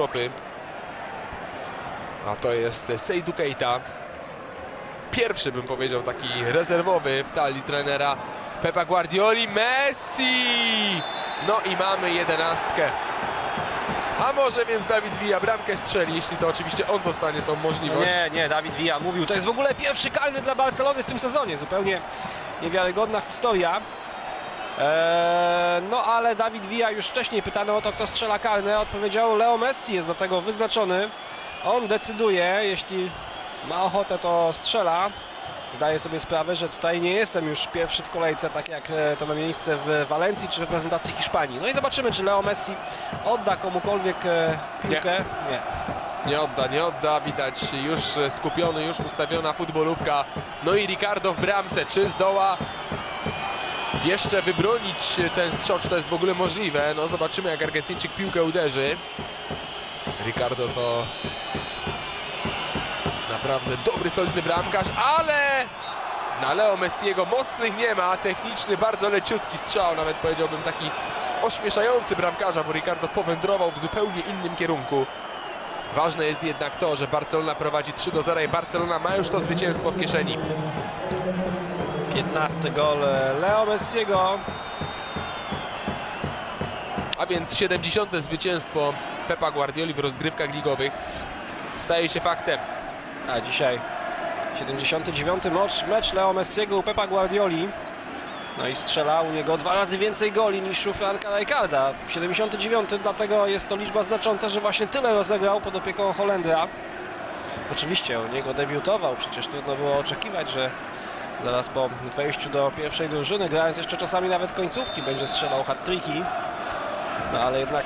Europy. A to jest Seydou Keita. Pierwszy bym powiedział taki rezerwowy w talii trenera Pepa Guardioli. Messi! No i mamy jedenastkę. A może więc Dawid Villa bramkę strzeli, jeśli to oczywiście on dostanie tą możliwość. Nie, nie, Dawid Villa mówił, to jest w ogóle pierwszy karny dla Barcelony w tym sezonie. Zupełnie niewiarygodna historia. Eee, no ale Dawid Villa już wcześniej pytano o to, kto strzela karne. Odpowiedział Leo Messi, jest do tego wyznaczony. On decyduje, jeśli ma ochotę, to strzela. Zdaję sobie sprawę, że tutaj nie jestem już pierwszy w kolejce, tak jak e, to ma miejsce w Walencji czy w reprezentacji Hiszpanii. No i zobaczymy, czy Leo Messi odda komukolwiek e, piłkę. Nie. Nie odda, nie odda, widać już skupiony, już ustawiona futbolówka. No i Ricardo w bramce, czy zdoła jeszcze wybronić ten strzał, czy to jest w ogóle możliwe? No zobaczymy jak Argentyńczyk piłkę uderzy. Ricardo to naprawdę dobry, solidny bramkarz, ale na Leo Messiego mocnych nie ma, techniczny, bardzo leciutki strzał, nawet powiedziałbym taki ośmieszający bramkarza, bo Ricardo powędrował w zupełnie innym kierunku. Ważne jest jednak to, że Barcelona prowadzi 3 do 0 i Barcelona ma już to zwycięstwo w kieszeni. 15 gol e, Leo Messiego. A więc 70. zwycięstwo Pepa Guardioli w rozgrywkach ligowych staje się faktem. A dzisiaj 79 mecz, mecz Leo Messiego u Pepa Guardioli. No i strzela u niego dwa razy więcej goli niż u Franka Rijkaarda. 79, dlatego jest to liczba znacząca, że właśnie tyle rozegrał pod opieką Holendra. Oczywiście u niego debiutował, przecież trudno było oczekiwać, że zaraz po wejściu do pierwszej drużyny, grając jeszcze czasami nawet końcówki, będzie strzelał hat-tricki. No ale jednak